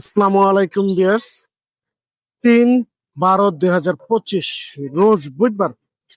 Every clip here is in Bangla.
আসসালামু আলাইকুম বিয়ার্স তিন বারো দুই হাজার পঁচিশ রোজ বুধবার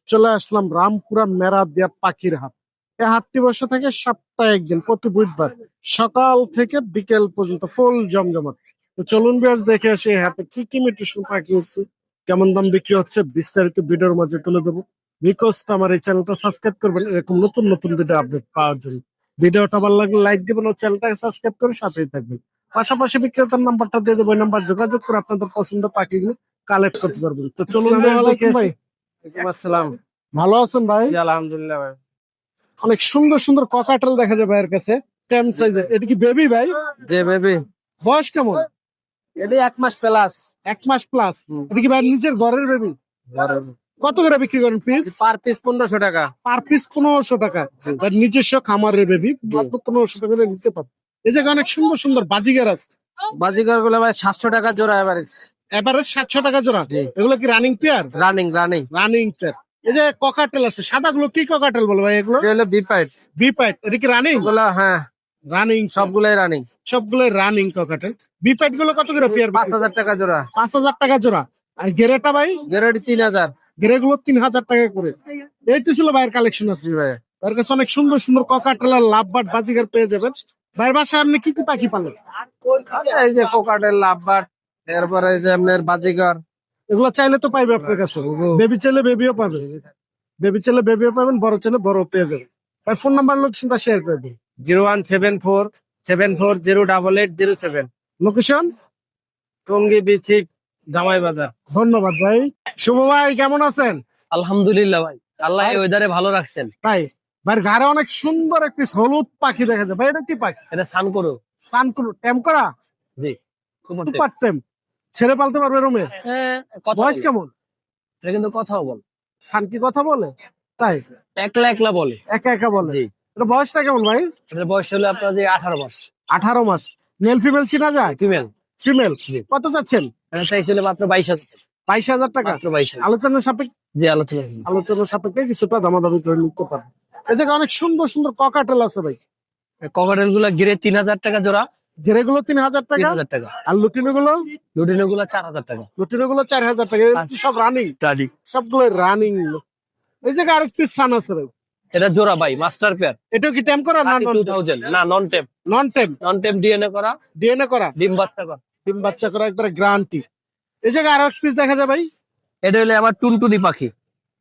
চলে আসলাম রামপুরা মেরা দিয়া পাখির হাট। এই হাটটি বসে থাকে সপ্তাহে একদিন প্রতি বুধবার সকাল থেকে বিকেল পর্যন্ত ফুল জমজমাট। তো চলুন বিয়ার্স দেখে আসি এই হাটে কি কি মিউটেশন পাখি হচ্ছে কেমন দাম বিক্রি হচ্ছে, বিস্তারিত ভিডিওর মাঝে তুলে দেবো রিকোয়েস্ট আমার এই চ্যানেলটা সাবস্ক্রাইব করবেন, এরকম নতুন নতুন ভিডিও আপডেট পাওয়ার জন্য। ভিডিওটা ভালো লাগলে লাইক দিবেন ও চ্যানেলটাকে সাবস্ক্রাইব করে সাথেই থাকবেন। পাশাপাশি বিক্রেতার নাম্বারটা দিয়ে দেবো নাম্বার যোগাযোগ করে আপনাদের পছন্দ পাখিগুলো কালেক্ট করতে পারবেন। তো চলুন ভাই। আসসালাম। ভালো আছেন ভাই? আলহামদুলিল্লাহ ভাই। অনেক সুন্দর সুন্দর ককাটেল দেখা যায় ভাইয়ের কাছে টেম সাইজের এটা কি বেবি ভাই? যে বেবি বয়স কেমন? এটি এক মাস প্লাস এক মাস প্লাস এটা কি ভাই নিজের ঘরের বেবি কত করে বিক্রি করেন পিস পার পিস পনেরোশো টাকা। পার পিস পনেরোশো টাকা। ভাই নিজস্ব খামারের বেবি পনেরোশো টাকা করে নিতে পারবে। এই জায়গায় অনেক সুন্দর সুন্দর বাজিগার আছে। বাজিকারগুলো ভাই সাতশো টাকা জোড়া এভারেজ এবারে সাতশো টাকা জোড়া। এগুলো কি running pair running running running pair এই যে ককাটেল আছে সাদা গুলো কি ককাটেল বলে ভাই এগুলো? হলো বিপাইট বি পাইট এটা কি রানিং এগুলো হ্যাঁ। রানিং সবগুলোই রানিং সবগুলো রানিং ককাটেল বি পাইটগুলো কত করে পেয়ার পাঁচ হাজার টাকা জোড়া। পাঁচ হাজার টাকা জোড়া। আর গেরেটা ভাই? গ্যারান্টি তিন হাজার। গেরে গুলো তিন হাজার টাকা করে। এই তো ছিল ভাইয়ের কালেকশন আছে। ভাই। তার কাছে অনেক সুন্দর সুন্দর ককাটেল আর লাভবাট বাজিগার পেয়ে যাবেন। ভাইয়ের বাসায় আপনি কি কি পাখি পালেন? এই যে কোকাটেল লাভবাট এরপরে এই যে আপনার বাজিকার এগুলো চাইলে তো পাইবে আপনার কাছে। বেবি চাইলে বেবিও পাবে। বেবি চাইলে বেবিও পাবেন বড় চাইলে বড় পেয়ে যাবেন। ভাই ফোন নাম্বার লোকেশনটা শেয়ার করে দিন। Zero one seven four seven four zero double eight zero seven. Location? Tongi বিচিক জামাই বাজার। ধন্যবাদ ভাই। শুভ ভাই কেমন আছেন? আলহামদুলিল্লাহ ভাই। আল্লাহ ওয়েদারে ভালো রাখছেন। ভাই ঘরে অনেক সুন্দর একটি হলুদ পাখি দেখা যায়। ভাই এটা কি পাখি? এটা সান করো সানকুলু টেম করা? জি। সুপার টেম। ছেড়ে পালতে পারবে রুমে? হ্যাঁ কথা বয়স কেমন? এটা কিন্তু কথাও বল। সান কি কথা বলে? তাই? একলা একলা বলে। একা একা বলে? জি। এটা বয়সটা কেমন ভাই? এটার বয়স হলো আপনার যে আঠারো মাস। আঠারো মাস। মেল ফিমেল চিনা যায়? Female female. কত চাচ্ছেন? এটা চাইছিল মাত্র বাইশ হাজার বাইশ হাজার টাকা? আলোচনার সাপেক্ষে জি আলোচনা হলো। আলোচনার সাপেক্ষে কিছুটা দামাদামি করে নিতে পারবে এই জায়গায় অনেক সুন্দর সুন্দর ককাটেল আছে ভাই। কভারেলগুলা গিরে তিন হাজার টাকা জোড়া। ঘেরেগুলো তিন হাজার টাকা। টাকা। আর লুটিনো গুলো লুটিনো গুলা চার হাজার টাকা। লুটিনো গুলো চার হাজার টাকা। সব রানিং। সবগুলো রানিং। এই জায়গায় আরেক পিস সান আছে ভাই। এটা জোড়া ভাই মাস্টার পেয়ার এটাও কি টেম করা না টু থাউজেন্ড না নন নন টেম নন ডিএনএ করা। ডিএনএ করা। ডিম বাচ্চা করা। ডিম বাচ্চা করা একবারে এই জায়গায় পিস দেখা যায় ভাই। এটা হলো আমার টুনটুনি পাখি।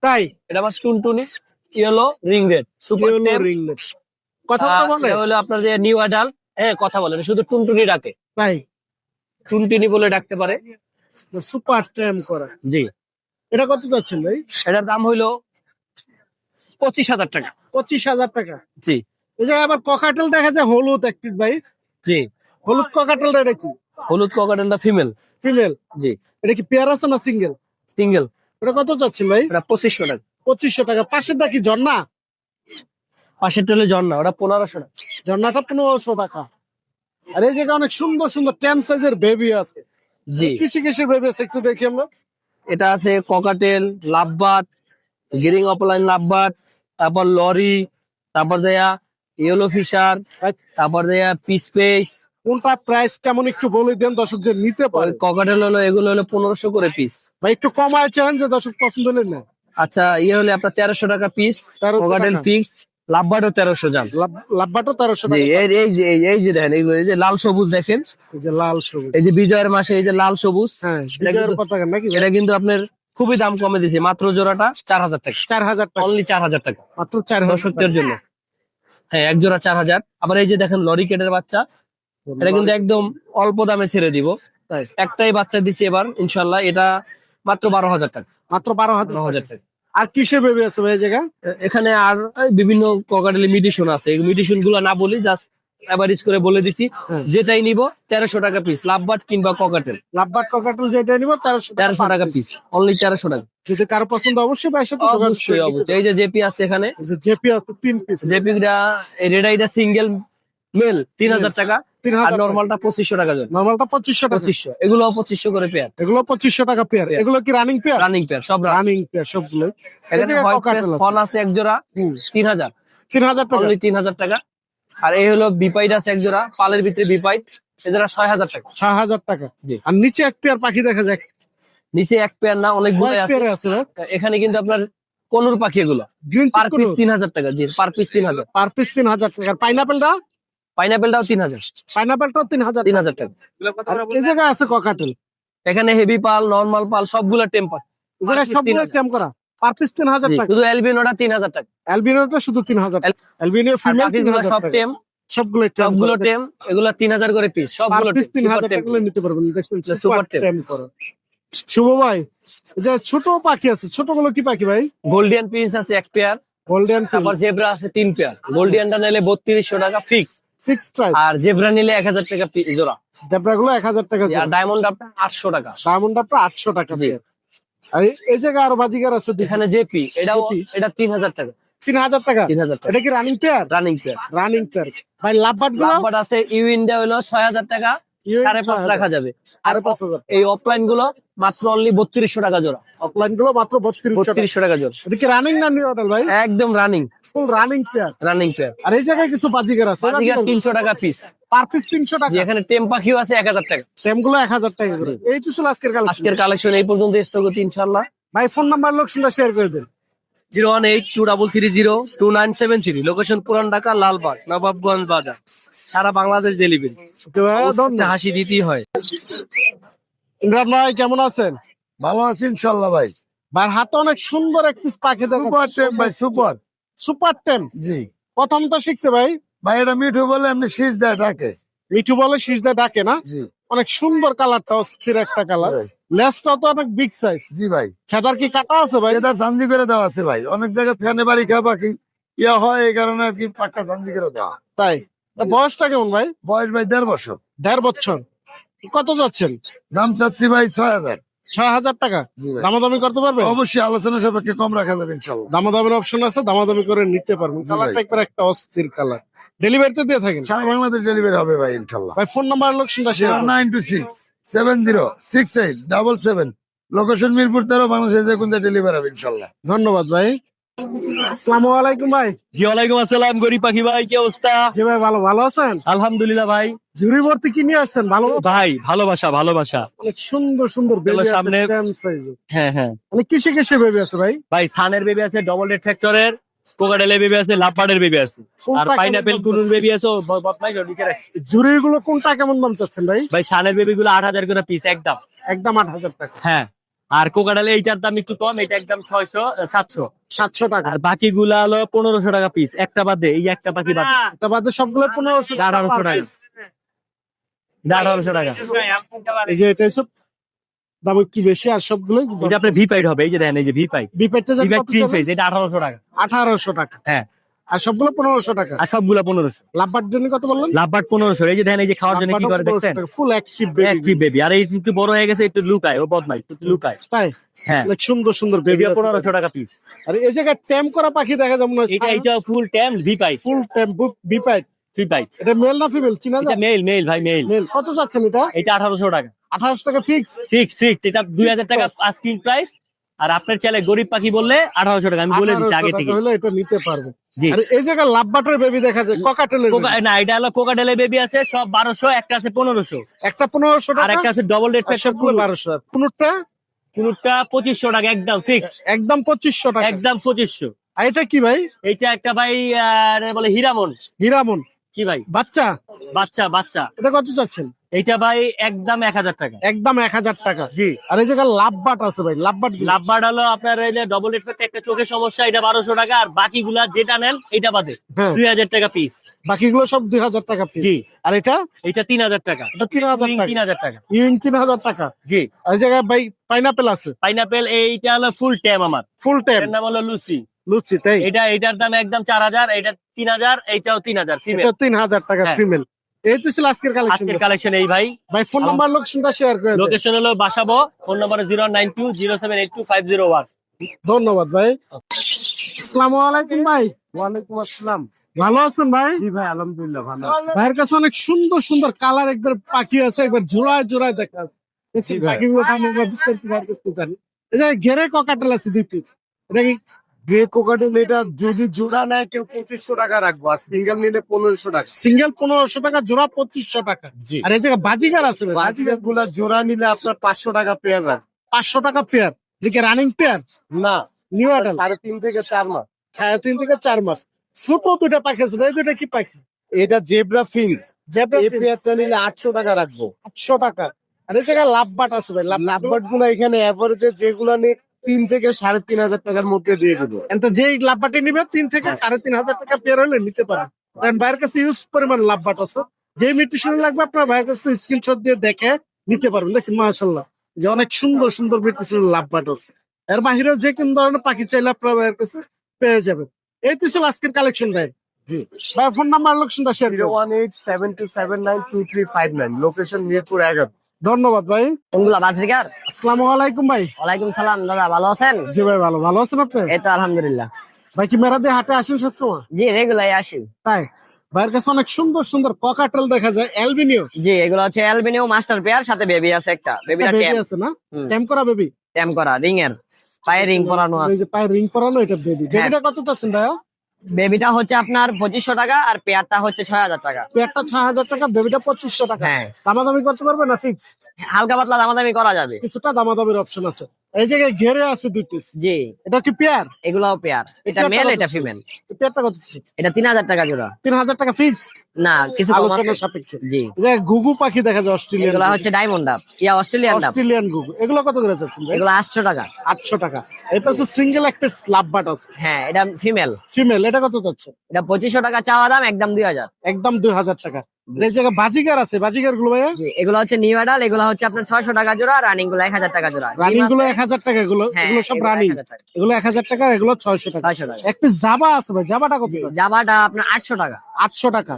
তাই? এটা আমার টুনটুনি। Yellow ring red super tape ringlet। কথা বলে? হলো আপনার যে নিউ হ্যাঁ কথা বলে। শুধু টুনটুনি ডাকে। তাই? টুনটুনি বলে ডাকতে পারে। সুপার করা। জি। এটা কত যাচ্ছেন ভাই? এটার দাম হইল পঁচিশ হাজার টাকা। পঁচিশ হাজার টাকা। জি। এই জায়গায় আবার ককাটেল দেখা যায় হলুদ এক পিস ভাই। জি। হলুদ ককাটেল এটা কি? হলুদ ককাটেলটা ফিমেল ফিমেল জি। এটা কি পেয়ার আছে না সিঙ্গেল সিঙ্গেল এটা কত যাচ্ছেন ভাই? এটা পঁচিশশো টাকা। পঁচিশশো টাকা। পাশেরটা কি ঝর্ণা? পাশের টেলে ঝর্ণা ওটা পনেরোশো টাকা। ঝর্ণাটা পনেরোশো টাকা। আর এই জায়গায় অনেক সুন্দর সুন্দর টেম সাইজের বেবি আছে। জি। কিসে কিসের বেবি আছে একটু দেখি আমরা? এটা আছে ককাটেল লাভবাট গিরিং অপলাইন লাভবাট তারপর লরি তারপর দেয়া ইয়েলো ফিশার তারপর দেয়া পিস পেস কোনটা প্রাইস কেমন একটু বলে দেন দর্শক যে নিতে পারে। ককাটেল হলো এগুলো হলো পনেরোশো করে পিস ভাই একটু কমায় চান যে দর্শক পছন্দ হলে না আচ্ছা ইয়ে হলে আপনার তেরোশো টাকা পিস 1300 ফিক্স লাভবাটও তেরোশো তেরোশো এই যে এই- যে দেখেন এই যে লাল সবুজ দেখেন। এই যে লাল সবুজ। এই যে বিজয়ের মাসে এই যে লাল সবুজ হ্যাঁ এটা কিন্তু- আপনার খুবই দাম কমে দিছে মাত্র জোড়াটা চার হাজার টাকা। চার হাজার টাকা। অনলি চার হাজার টাকা। মাত্র চার হাজার দর্শকদের জন্য। হ্যাঁ এক জোড়া চার হাজার। আবার এই যে দেখেন লরি কেটের বাচ্চা এটা কিন্তু একদম অল্প দামে ছেড়ে দিব। তাই। একটাই বাচ্চা দিছি এবার ইনশাল্লাহ এটা মাত্র বারো হাজার টাকা। মাত্র বারো হাজার টাকা। আর কিসের বেবি আছে ভাই জায়গা এখানে আর বিভিন্ন ককাটেলি মিডিশন আছে। এই মিডিশনগুলো না বলি জাস্ট অ্যাভারেজ করে বলে দিছি। হ্যাঁ। যেটাই নিব তেরোশো টাকা পিস লাভবাট কিংবা ককাটেল লাভবাট ককাটেল যেটা নিব তেরোশো তেরোশো টাকা পিস অনলি তেরোশো টাকা। যদি কারও পছন্দ অবশ্যই ভাইয়ের সাথে অবশ্যই অবশ্যই। এই যে জেপি আছে এখানে। জেপি তিন পিস জেপিটা রেডাইটা সিঙ্গেল মেল তিন হাজার টাকা। আর হাজার পঁচিশশো টাকা জন নর্মালটা পঁচিশশো পঁচিশশো। এগুলো পঁচিশশো করে পেয়ার এগুলো পঁচিশশো টাকা পেয়ার। এগুলো কি রানিং পেয়ার রানিং পেয়ার সব রানিং রানিং পেয়ার সবগুলো এখানে হোয়াইট ফেস ফল আছে এক জোড়া তিন হাজার। তিন হাজার টাকা। তিন হাজার টাকা। আর এই হলো বিপাইট আছে এক জোড়া পালের ভিতরে বিপাইট এ জোড়া ছয় হাজার টাকা। ছয় হাজার টাকা। আর নিচে এক পেয়ার পাখি দেখা যায়। নিচে এক পেয়ার না অনেকগুলো কয়েক আছে। এখানে কিন্তু আপনার কনুর পাখি এগুলো। গ্রিন পার পিস তিন হাজার টাকা জি পার পিস তিন হাজার। পার পিস তিন হাজার টাকা। পাইনাপেলটা পাইনাপেলটাও তিন হাজার। পাইনাপেলটাও তিন হাজার তিন হাজার টাকা। এই জায়গায় আছে ককাটেল। এখানে হেভি পাল নর্মাল পাল সবগুলো টেম্পার এই সবগুলো 3000 করা। পার পিস তিন হাজার টাকা। শুধু এলবিনোটা তিন হাজার টাকা। অ্যালবিনোটা শুধু তিন হাজার অ্যালবিনো ফিমেল তিন হাজার সব টাকা। সবগুলো সবগুলো টেম এগুলো তিন হাজার করে পিস পার সবগুলো পিস তিন হাজার টাকা নিতে পারবেন। সুপার টেম। টেম শুভ ভাই যে ছোট পাখি আছে ছোটগুলো কি পাখি ভাই? গোল্ডিয়ান প্রিন্স আছে এক পেয়ার গোল্ডেন তারপর জেব্রা আছে তিন পেয়ার গোল্ডিয়ানটা নিলে বত্রিশশো টাকা ফিক্স ফিক্সড প্রাইস আর জেব্রা নিলে এক হাজার টাকা pi- জোড়া। জেব্রা গুলো এক হাজার টাকা আর ডায়মন্ড আপনার আটশো টাকা। ডায়মন্ড আপনার আটশো টাকা দিয়ে। আর এই- জায়গায় আরও বাজিগার আছে। এখানে জেপি। এটাও এটা তিন হাজার টাকা। তিন হাজার টাকা? এটা কি running pair running pair running pair ভাই লাভবাটগুলো? লাভবাট আছে ইউ ইন্ডিয়া হলো ছয় হাজার টাকা সাড়ে পাঁচ রাখা যাবে। আর পাঁচ হাজার। এই অফলাইনগুলো মাত্র অনলি বত্রিশশো টাকা জোড়া। অফলাইনগুলো মাত্র বত্রিশ বত্রিশশো টাকা জোড়া। এটা কি রানিং না নিউ ভাই? একদম running full running pair running pair আর এই জায়গায় কিছু বাজিগার আছে? তিনশো টাকা পিস পার পিস তিনশো টাকা। এখানে টেম পাখিও আছে এক হাজার টাকা। সেমগুলো এক হাজার টাকা করে। এই তো ছিল আজকের কালেকশন আজকের কালেকশন এই পর্যন্ত স্থগত ইনশাল্লাহ ভাই ফোন নাম্বার লোকেশনটা শেয়ার করে দেন। Zero one eight two double three zero two nine seven three. Location Puran Dhaka Lalbagh Nawabganj বাজার। সারা বাংলাদেশ ডেলিভারি হাসি দিতেই হয়। ইমরান ভাই কেমন আছেন? ভালো আছি ইনশাল্লাহ ভাই। ভাই হাতে অনেক সুন্দর এক পিস পাখি সুপার টেম ভাই সুপার সুপার টেম। জি। প্রথম তো শিখছে ভাই। ভাই এটা মিঠু বলে এমনি শীষ দেয় ডাকে। মিঠু বলে শীষ দিয়ে ডাকে না? জি। অনেক সুন্দর কালারটা অস্থির একটা কালার। লেসটা তো অনেক বিগ সাইজ জি ভাই। ফেদার কি কাটা আছে ভাই? এটা জাঞ্জি করে দেওয়া আছে ভাই। অনেক জায়গায় ফ্যানে বাড়ি খাওয়া পাখি। ইয়া হয় এই কারণে আর কি পাক্কা জাঞ্জি করে দেওয়া। তাই। বয়সটা কেমন ভাই? বয়স ভাই দেড় বছর। দেড় বছর। কত যাচ্ছেন দাম চাচ্ছি ভাই ছয় হাজার। ছয় হাজার টাকা? দামাদামি করতে পারবেন? অবশ্যই আলোচনা সাপেক্ষে কম রাখা যাবে ইনশাল্লাহ দামাদামির অপশন আছে দামাদামি করে নিতে পারবেন। কালারটা একবার একটা অস্থির কালার। ডেলিভারিতে দিয়ে থাকেন? সারা বাংলাদেশ ডেলিভারি হবে ভাই ইনশাল্লাহ ভাই ফোন নাম্বার লোকেশনটা share nine two six seven zero six eight double seven location Mirpur তেরো বাংলাদেশে যে কোন ডেলিভারি হবে ইনশাল্লাহ ধন্যবাদ ভাই। আসসালামু আলাইকুম ভাই। জি ওয়ালাইকুম আসসালাম গরিব পাখি ভাই কি অবস্থা? জি ভাই ভালো ভালো আছেন? আলহামদুলিল্লাহ ভাই। ঝুড়ি ভর্তি কি নিয়ে আসছেন? ভালো ভাই ভালোবাসা ভালোবাসা। অনেক সুন্দর সুন্দর বেবি সামনে- হ্যাঁ হ্যাঁ। মানে কিসে কিসে বেবি আছে ভাই? ভাই সানের বেবি আছে ডবল রেড ফ্যাক্টরের কোকাডেলের বেবি আছে বেবি আছে। আর পাইনাপেল কুনুর? বেবি আছে গুলো কোনটা কেমন দাম চাচ্ছেন ভাই? ভাই সানের বেবি গুলো আট হাজার করে পিস একদম। একদম আট হাজার টাকা। হ্যাঁ। আর কোকাডালে এইটার দাম একটু কম এটা একদম ছয়শো সাতশো। সাতশো টাকা। আর বাকিগুলা হলো পনেরোশো টাকা পিস একটা বাদে এই একটা পাখি বাদে। এটা বাদে সবগুলো পনেরোশো আঠারোশো টাকা। আঠারোশো টাকা। এই যে এটা সব দাম একটু বেশি আর সবগুলো এটা আপনার ভি পাইড হবে এই যে দেখেন এই যে এটা আঠারোশো টাকা। আঠারোশো টাকা। হ্যাঁ। আর সবগুলো পনেরোশো টাকা। আর সবগুলা পনেরোশো। লাভবার জন্য কত বললেন? লাভবাট পনেরোশো। এই যে দেখেন এই যে খাওয়ার জন্য কি করে দেখছেন? ফুল অ্যাক্টিভ একটি বেবি আর এই একটু বড় হয়ে গেছে একটু লুকায় ও বদমাই একটু লুকায়। তাই? হ্যাঁ। সুন্দর সুন্দর বেবি পনেরোশো টাকা পিস আর এই জায়গায় ট্যাম করা পাখি দেখা যাবে না এটা এটা ফুল ট্যাম ফুল ট্যাম এটা মেল না ফিমেল চিনা এটা যায়? মেল মেল ভাই মেল মেল কত এটা? এটা আঠারোশো টাকা। আঠারোশো টাকা ফিক্স ঠিক ঠিক এটা দুই হাজার টাকা আস্কিং প্রাইস আর আপনার ছেলে গরিব পাখি বললে আঠারোশো টাকা। আমি বলে দিচ্ছি আগে থেকে। এটা নিতে পারবে। আর এই লাভবাটের বেবি দেখা যায় ককাটেলের কোকা- baby। না এটা হলো কোকাডেলে বেবি আছে সব একটা আছে একটা পনেরোশো আর একটা আছে ডবল রেড কোনটা কোনটা টাকা। একদম ফিক্স একদম পঁচিশশো টাকা। একদম পঁচিশশো। আর এটা কি ভাই? এটা একটা ভাই বলে হিরামন। হীরামন। কি ভাই? বাচ্চা? বাচ্চা বাচ্চা। এটা কত চাচ্ছেন? এইটা ভাই একদম এক হাজার টাকা। একদম এক হাজার টাকা। জি। আর এই জায়গায় লাভবাট আছে ভাই লাভবাট লাভবার হলো আপনার এই যে ডবল রেড একটা চোখের সমস্যা এটা বারোশো টাকা আর বাকিগুলা যেটা নেন এটা বাদে। হ্যাঁ। দুই হাজার টাকা পিস বাকিগুলো সব দুই হাজার টাকা পিস জি। আর এটা? এটা তিন হাজার টাকা। এটা তিন হাজার টাকা। তিন হাজার টাকা। ইউইং তিন হাজার টাকা। জি। আর এই জায়গায় ভাই পাইনাপেল আছে। পাইনাপেল এইটা হলো ফুল টাইম আমার। ফুল এর নাম হলো লুসি লুচি তাই? এটা এটার দাম একদম চার হাজার এটা তিন হাজার এইটাও তিন হাজার এটা তিন হাজার টাকা হ্যাঁ। ফিমেল এই তো ছিল আজকের কালেকশন আজকের কালেকশন এই ভাই। ভাই ফোন নাম্বার লোকেশনটা শেয়ার করে। লোকেশন হলো Basabo phone number zero nine two zero seven eight two five zero one ধন্যবাদ ভাই। আসসালামু আলাইকুম ভাই। ওয়ালাইকুম আসসালাম। ভালো আছেন ভাই? জি ভাই আলহামদুলিল্লাহ ভালো ভাইয়ের কাছে অনেক সুন্দর সুন্দর কালার একবার পাখি আছে একবার জোড়ায় জোড়ায় দেখা যাচ্ছে। দেখছি পাখিগুলো আমি বিস্তারিত ভাইয়ের কাছে জানি। এই যে ঘেরে ককাটেল আছে দুই পিস এটা কি গ্রে কোকাটেল এটা যদি জোড়া নেয় কেউ পঁচিশশো টাকা রাখব। আর সিঙ্গেল নিলে পনেরোশো টাকা। সিঙ্গেল পনেরোশো টাকা জোড়া পঁচিশশো টাকা। জি। আর এই জায়গায় বাজিগার আছে। বাজিকারগুলা জোড়া নিলে আপনার পাঁচশো টাকা পেয়ার রাখবে। পাঁচশো টাকা পেয়ার এদিকে রানিং পেয়ার না। নিউ অ্যাডাল সাড়ে তিন থেকে চার মাস। সাড়ে তিন থেকে চার মাস। ছোট দুটা পাখি আছে এই দুটা কি পাখি এটা জেব্রা ফিল্ড জেব্রা পেয়ারটা নিলে আটশো টাকা রাখব। আটশো টাকা। আর এই জায়গায় লাভ বাট আছে ভাই লাভ লাভবাটগুলা এখানে অ্যাভারেজে যেগুলো নিয়ে তিন থেকে সাড়ে তিন হাজার টাকার মধ্যে দিয়ে দেবো। তো যেই লাভ বাটি নিবে তিন থেকে সাড়ে তিন হাজার টাকা পেয়ার হলে নিতে পারেন কারণ ভাইয়ের কাছে ইউজ পরিমাণ লাভ বাট আছে। যে মিউটিশন লাগবে আপনার ভাইয়ের কাছে স্ক্রিনশট দিয়ে দেখে নিতে পারবেন। দেখছেন মাশাল্লাহ যে অনেক সুন্দর সুন্দর মিউটিশন লাভ বাট আছে। এর বাহিরেও যে কোন ধরনের পাখি চাইলে আপনার ভাইয়ের কাছে পেয়ে যাবেন। এই তো ছিল আজকের কালেকশন ভাই। জি। ভাই ফোন নাম্বার লোকেশনটা share one eight seven two seven nine two three five nine location Mirpur এগারো। ধন্যবাদ ভাই। কোনগুলা বাজরিকার আসসালামু আলাইকুম ভাই। ওয়ালাইকুম সালাম দাদা ভালো আছেন? জি ভাই ভালো। ভালো আছেন আপনি? এই তো আলহামদুলিল্লাহ। ভাই কি মেরা দিয়ে হাটে আসেন সবসময় জি রেগুলাই আসি। তাই? ভাইয়ের কাছে অনেক সুন্দর সুন্দর ককাটেল দেখা যায় অ্যালবিনিও জি এগুলো হচ্ছে অ্যালবিনিও মাস্টার পেয়ার সাথে বেবি আছে একটা। বেবিটা বেবি আছে না? ট্যাম করা বেবি ট্যাম করা রিং এর পায়ে রিং পরানো আছে। পায়ে রিং পরানো এটা বেবি হ্যাঁ। বেবিটা কত চাচ্ছেন ভাইয়া? বেবিটা হচ্ছে আপনার পঁচিশশো টাকা আর পেয়ারটা হচ্ছে ছয় হাজার টাকা। পেয়ারটা ছয় হাজার টাকা বেবিটা পঁচিশশো টাকা। হ্যাঁ। দামাদামি করতে পারবে না ফিক্সড হালকা পাতলা দামাদামি করা যাবে। কিছুটা দামাদামির অপশন আছে। এই জায়গায় ঘেরে আছে দুই পিস জি। এটা কি পেয়ার এগুলাও পেয়ার এটা মেল এটা ফিমেল পেয়ারটা কত এটা তিন হাজার টাকা জোড়া। তিন হাজার টাকা ফিক্সড না কিছু আলোচনা সাপেক্ষে। জি। জায়গায় ঘুঘু পাখি দেখা যায় অস্ট্রেলিয়ান এগুলা হচ্ছে ডায়মন্ড ডাব ইয়া অস্ট্রেলিয়ান ডাব অস্ট্রেলিয়ান ঘুঘু। এগুলো কত করে যাচ্ছেন ভাই? এগুলো আটশো টাকা। আটশো টাকা। এটা হচ্ছে সিঙ্গেল একটা স্লাব বাট আছে। হ্যাঁ এটা ফিমেল ফিমেল এটা কত যাচ্ছে? এটা পঁচিশশো টাকা চাওয়া দাম একদম দুই হাজার। একদম দুই হাজার টাকা। এই বাজিগার আছে গুলো ভাইয়া? এগুলো হচ্ছে নিউ অ্যাডাল এগুলো হচ্ছে আপনার ছয়শো টাকা জোড়া রানিংগুলো এক হাজার টাকা জোড়া। রানিংগুলো এক হাজার টাকা এগুলো হ্যাঁ, এগুলো সব রানিং। এগুলো এক হাজার টাকা এগুলো ছয়শো টাকা। ছয়শো টাকা। একটু জাবা আছে ভাই জাবাটা কত জি জামাটা আপনার আটশো টাকা। আটশো টাকা।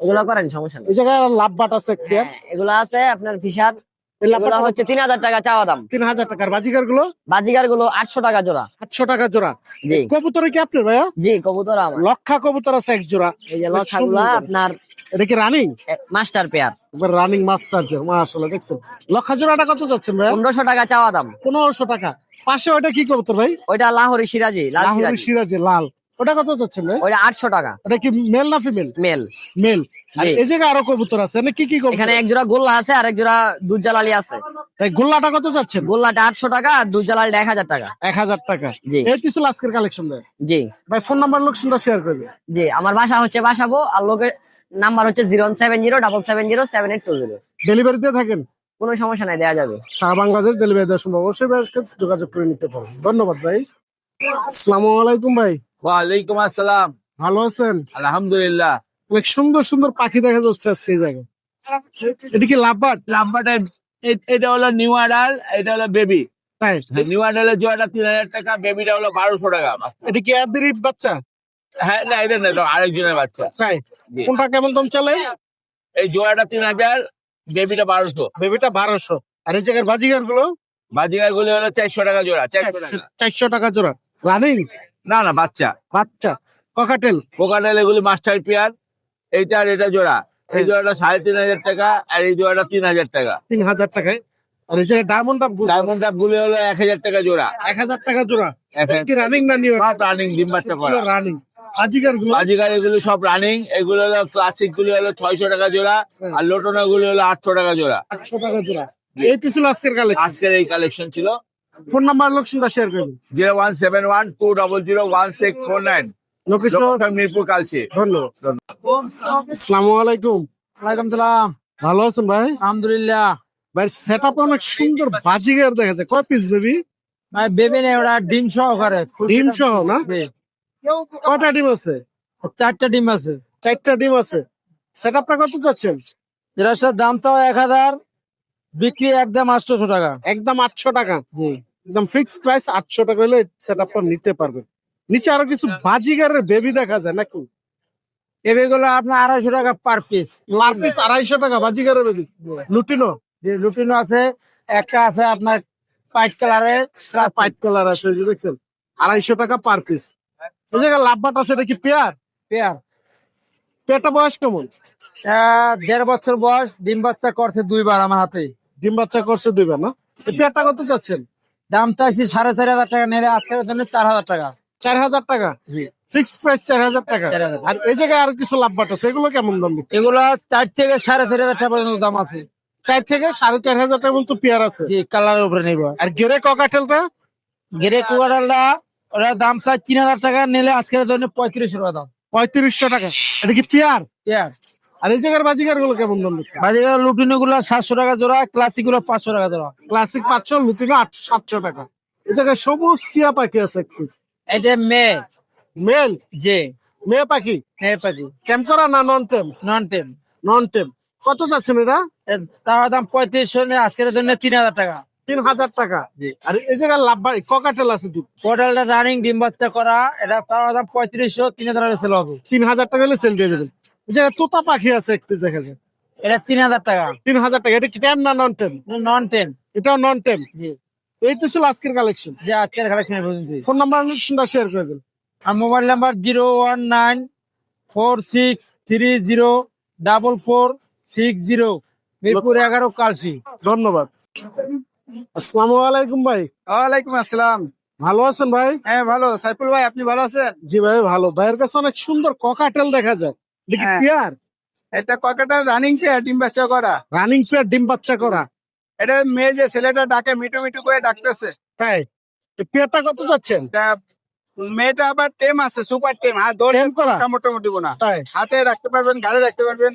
এগুলো করেন সমস্যা নেই। এই জায়গায় লাভ বাট আছে হ্যাঁ, এগুলো আছে আপনার ফিশার এগুলো হচ্ছে তিন হাজার টাকা চাওয়া দাম। তিন হাজার টাকারগুলো গুলো আটশো টাকা জোড়া। আটশো টাকা জোড়া। জি। কবুতরে কি আপনার ভাইয়া? জি কবুতর আমার। লক্ষা কবুতর আছে এক জোড়া। এই যে লক্ষাগুলা আপনার এটা কি running master pair running master মাশাআল্লাহ দেখছেন? লক্ষা জোড়াটা কত ভাইয়া? পনেরোশো টাকা চাওয়া দাম। পনেরোশো টাকা। পাশে ওটা কি কবুতর ভাই? ওইটা লাহোরি সিরাজি লাল লাহোরি সিরাজি লাল। ওটা কত আটশো টাকা। ওটা কি মেল না ফিমেল মেল মেল। এই জায়গায় আরও কবুতর আছে কি কি এখানে এক জোড়া গোল্লা আছে আর এক জোড়া দুধ জ্বালালি আছে গোল্লাটা কত গোল্লাটা আটশো টাকা আর দুধ জ্বালালিটা এক হাজার টাকা। এক হাজার টাকা। জি। এই ছিল আজকের কালেকশন জি। ভাই ফোন নাম্বার লোকেশনটা শেয়ার করবে জি আমার বাসা হচ্ছে বাসাবো আর লোকের নাম্বার হচ্ছে zero seven zero double seven zero seven eight two zero. Delivery দিয়ে থাকেন? কোনো সমস্যা নাই দেওয়া যাবে। সারা বাংলাদেশ ডেলিভারি দেওয়া সম্ভব। অবশ্যই যোগাযোগ করে নিতে পারেন ধন্যবাদ ভাই। আসসালামু আলাইকুম ভাই। ওয়ালাইকুম আসসালাম। ভালো আছেন? আলহামদুলিল্লাহ। অনেক সুন্দর সুন্দর পাখি দেখা যাচ্ছে সেই জায়গায়। এটা কি লাভবাট লাম্বাটা এটা হলো নিউ আডাল এটা হলো বেবি। তাই? নিউ আডালের জোড়াটা তিন হাজার টাকা বেবিটা হলো বারোশো টাকা। এটা কি আদিরি বাচ্চা? হ্যাঁ না এটা না আরেকজনের বাচ্চা। তাই? কোনটা কেমন দাম চলে? এই জোড়াটা তিন হাজার বেবিটা বারোশো। বেবিটা বারোশো। আর এই জায়গার বাজিগারগুলো বাজিগারগুলো হলো চারশো টাকা জোড়া চারশো টাকা। চারশো টাকা জোড়া। রানিং? না না বাচ্চা। বাচ্চা। ককাটেল। কোকাটেল এগুলি মাস্টার পেয়ার। এইটা আর এটা জোড়া। এই জোড়াটা সাড়ে তিন হাজার টাকা আর এই জোড়াটা তিন হাজার টাকা। তিন হাজার টাকায়। আর এই জায়গায় ডায়মন্ড আপ ডায়মন্ড টাপ গুলি হলো এক হাজার টাকা জোড়া। এক হাজার টাকা জোড়া। কি রানিং না নিউ রানিং ডিম বাচ্চা করা। রানিং বাজিগারগুলো? এগুলো সব রানিং এগুলো হলো ক্লাসিক গুলি হলো ছয়শো টাকা জোড়া। আর লোটনা গুলি হলো আটশো টাকা জোড়া। আটশো টাকা জোড়া। এই তো আজকের কালেকশন আজকের এই কালেকশন ছিল। ফোন নাম্বার লোকেশনটা শেয়ার করবেন। Zero one seven one two double zero one six four nine. Location Mirpur Kalshi. ধন্যবাদ। আসসালামু আলাইকুম। ওয়ালাইকুম সালাম। ভালো আছেন ভাই? আলহামদুলিল্লাহ। ভাই সেট আপ অনেক সুন্দর বাজিগার দেখা যায় কয় পিস বেবি ভাই বেবি নেই ওরা ডিম সহকারে। ডিম সহ না? কয়টা ডিম আছে? চারটা ডিম আছে। চারটা ডিম আছে। সেট আপটা কত যাচ্ছেন যেটার দাম চাও এক হাজার বিক্রি একদম আটশোশো টাকা। একদম আটশো টাকা। জি। একদম ফিক্স প্রাইস আটশো টাকা হলে সেট আপটা নিতে পারবেন নিচে আরও কিছু বাজিগারের বেবি দেখা যায় নাকি? বেবি গুলো আপনার আড়াইশো টাকা পার পিস পার পিস আড়াইশো টাকা বাজিগারের বেবি লুটিনো? যে রুটিন আছে একটা আছে আপনার হোয়াইট কালারের হোয়াইট কালার আছে দেখছেন। আড়াইশো টাকা পার পিস এই জায়গায় লাভবাট আছে এটা কি পেয়ার? পেয়ার। পেয়ারটা বয়স কেমন? দেড় বছর বয়স ডিম বাচ্চা করছে দুইবার আমার হাতে। ডিম বাচ্চা করছে দুইবার না? পেয়ারটা কত চাচ্ছেন? দাম চাইছি সাড়ে চার হাজার টাকা নিলে আজকের জন্য চার হাজার টাকা। চার হাজার টাকা। ফিক্স প্রাইস চার হাজার টাকা? আর এই জায়গায় আরও কিছু লাভবাট আছে এগুলো কেমন দাম? এগুলা চার থেকে সাড়ে চার হাজার টাকা পর্যন্ত দাম আছে। চার থেকে সাড়ে চার হাজার টাকা পর্যন্ত পেয়ার আছে? জি কালারের উপরে নিব। আর গেরে ককাটেলটা? গেরে কুয়ারালটা ওরা দাম চাই তিন হাজার টাকা নিলে আজকের জন্য পঁয়ত্রিশশো টাকা দাম। পঁয়ত্রিশশো টাকা। এটা কি পেয়ার? পেয়ার। আর এই জায়গার বাজিকারগুলো কেমন দাম দিচ্ছে? বাজিকার লুটিনো গুলো সাতশো টাকা জোড়া ক্লাসিকগুলো পাঁচশো টাকা জোড়া। ক্লাসিক পাঁচশো লুটিনো আটশো সাতশো টাকা। এই জায়গায় সবুজ টিয়া পাখি আছে এটা মেয়ে। মেল? যে মেয়ে পাখি? মেয়ে পাখি। ক্যাম্প করা না নন টেম নন টেম নন টেম কত যাচ্ছেন এটা? তার দাম পঁয়ত্রিশশো আজকের জন্য তিন হাজার টাকা। তিন হাজার টাকা। জি। আর এই জায়গায় লাভ ককাটেল আছে দুটো। পোর্টালটা রানিং ডিম বাচ্চা করা এটা তার দাম পঁয়ত্রিশশো তিন হাজার টাকা সেল হবে। তিন হাজার টাকা হলে সেল দিয়ে দেবেন। জায়গায় তোতা পাখি আছে একটু দেখা যায়। এটা তিন হাজার টাকা। তিন হাজার টাকা এটা কি টেম না নন টেম নন টেম এটাও নন টেম জি। এই তো ছিল আজকের কালেকশন যে আজকের কালেকশন ফোন নাম্বার শেয়ার করে দিন। আর mobile number zero one nine four six three zero double four six zero. Mirpur এগারো কালসি। ধন্যবাদ। আসসালামু আলাইকুম ভাই। ওয়ালাইকুম আসসালাম। ভালো আছেন ভাই? হ্যাঁ ভালো। সাইফুল ভাই আপনি ভালো আছেন? জি ভাই ভালো। ভাইয়ের কাছে অনেক সুন্দর ককাটেল দেখা যায়। দেখি। পেয়ার। এটা কতটা রানিং পেয়ার ডিম বাচ্চা করা? রানিং পেয়ার ডিম বাচ্চা করা। এটা মেয়ে যে ছেলেটা ডাকে মিটু মিটু করে ডাকতেছে। তাই? পেয়ারটা কত যাচ্ছেন মেয়েটা আবার টেম আছে সুপার টেম। হ্যাঁ দৌড় টেম করা? মোটামুটি তাই? হাতে রাখতে পারবেন গাড়ি রাখতে পারবেন।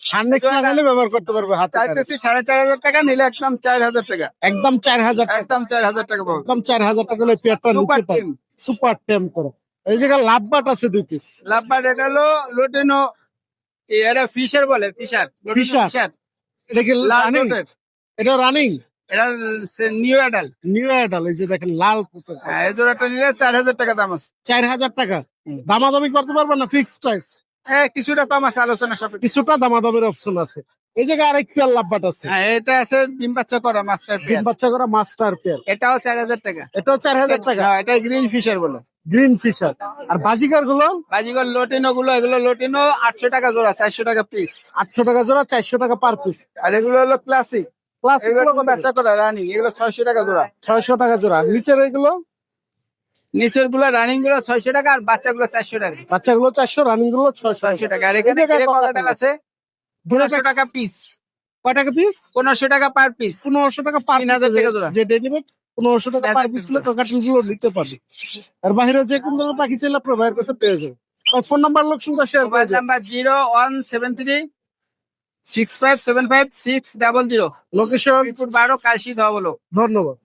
সাননেক্স লাগালে ব্যবহার করতে পারবে হাতে চাইতেছি সাড়ে চার হাজার টাকা নিলে একদম চার হাজার টাকা। একদম চার হাজার টাকা। একদম চার হাজার টাকা একদম চার হাজার টাকা পেয়ারটা নিতে পারে টেম। সুপার টেম করে। এই জায়গায় লাভ বাট আছে দুই পিস লাভবার এটা হলো লোটেনো এটা ফিশার বলে ফিশার? ফিশার। এটা কি রানিং এটা রানিং এটা নিউ অ্যাডাল নিউ এই যে দেখেন লাল কুচে হ্যাঁ এই জোড়াটা নিলে চার হাজার টাকা দাম আছে। চার হাজার টাকা? দামাদামি করতে পারবেন না? ফিক্স প্রাইস হ্যাঁ কিছুটা কম আছে আলোচনা সাপেক্ষে। কিছুটা দামাদামের অপশন আছে। এই জায়গায় আরেক পেয়ার লাভ বাট আছে। হ্যাঁ এটা আছে ডিম বাচ্চা করা মাস্টার ডিম বাচ্চা করা মাস্টার পেয়ার। এটাও চার হাজার টাকা। এটাও চার হাজার টাকা? হ্যাঁ, এটা গ্রিন ফিশার বলে। Green fisher. আর বাজিকারগুলো? বাজিগর লোটিনো গুলো এগুলো লোটিনো আটশো টাকা জোড়া চারশো টাকা পিস আটশো টাকা জোড়া চারশো টাকা পার পিস আর এগুলো হলো ক্লাসিক ডিম বাচ্চা করা রানিং এগুলো ছয়শো টাকা জোড়া। ছয়শো টাকা জোড়া। নিচের এগুলো? নিচেরগুলো রানিংগুলো ছয়শো টাকা আর বাচ্চা গুলো চারশো টাকা। বাচ্চাগুলো চারশো রানিংগুলো ছয়শো টাকা। আর এখানে? আছে? পনেরোশো টাকা পিস কয় টাকা পিস পনেরোশো টাকা পার পিস পনেরোশো টাকা পার তিন হাজার টাকা জোড়া। যে ডেলিভারি পনেরোশো টাকা পার পিসগুলো কাকাটিলগুলো নিতে পারবে। আর বাইরে যে কোন ধরনের পাখি চাইলে আপনার ভাইয়ের কাছে পেয়ে যাবে। আর ফোন নাম্বার লোক শুনতে শেয়ার করে number zero one seven three six five seven five six double zero. Location বারো কাশি ধবলো ধন্যবাদ।